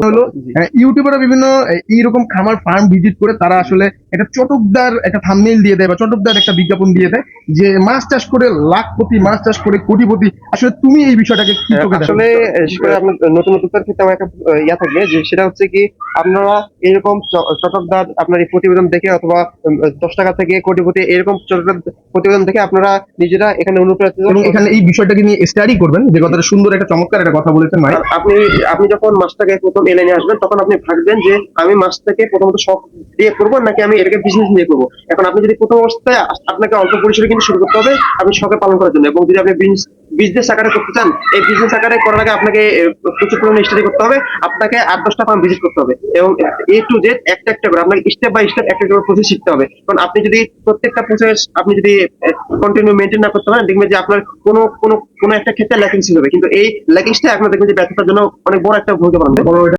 হলো জি। আহ, ইউটিউবাররা বিভিন্ন এইরকম খামার ফার্ম ভিজিট করে তারা আসলে একটা চটকদার একটা থাম্বনেল দিয়ে দেয় বা চটকদার একটা বিজ্ঞাপন দিয়ে দেয় যে মাছ চাষ করে লাখপতি মাছ চাষ করে কোটিপতি। আসলে তুমি এই বিষয়টাকে কি আসলে আপনার নতুন ক্ষেত্রে আমার একটা ইয়া থাকবে যে সেটা হচ্ছে কি আপনারা এরকম চটকদার আপনার এই প্রতিবেদন দেখে অথবা দশ টাকা থেকে কোটিপতি এরকম চটকদার প্রতিবেদন দেখে আপনারা নিজেরা এখানে অনুপ্রাণিত এবং এখানে এই বিষয়টাকে নিয়ে স্টাডি করবেন যে কথাটা সুন্দর একটা চমৎকার একটা কথা বলেছেন আপনি আপনি যখন মাছটাকে প্রথম এ লাইনে আসবেন, তখন আপনি ভাববেন যে আমি মাছটাকে প্রথমত শখ দিয়ে করব, নাকি আমি এটাকে বিজনেস নিয়ে করব? এখন আপনি যদি প্রথম অবস্থায় আপনাকে অল্প পরিসরে কিন্তু শুরু করতে হবে, আপনি শখে পালন করার জন্য। এবং যদি আপনি বিজনেস আকারে করতে চান, এই বিজনেস আকারে করার আগে আপনাকে প্রচুর পরিমাণে স্টাডি করতে হবে, আপনাকে আট দশটা ফার্ম ভিজিট করতে হবে এবং এ টু জেড একটা একটা করে, আপনাকে স্টেপ বাই স্টেপ একটা করে প্রসেস শিখতে হবে। কারণ আপনি যদি প্রত্যেকটা প্রসেস আপনি যদি কন্টিনিউ মেনটেন না করতে পারেন, দেখবেন যে আপনার কোনো কোনো কোনো একটা ক্ষেত্রে ল্যাকিংস হবে। কিন্তু এই ল্যাকিংসটা আপনার দেখবেন যে ব্যর্থতার জন্য অনেক বড় একটা ভূমিকা পালন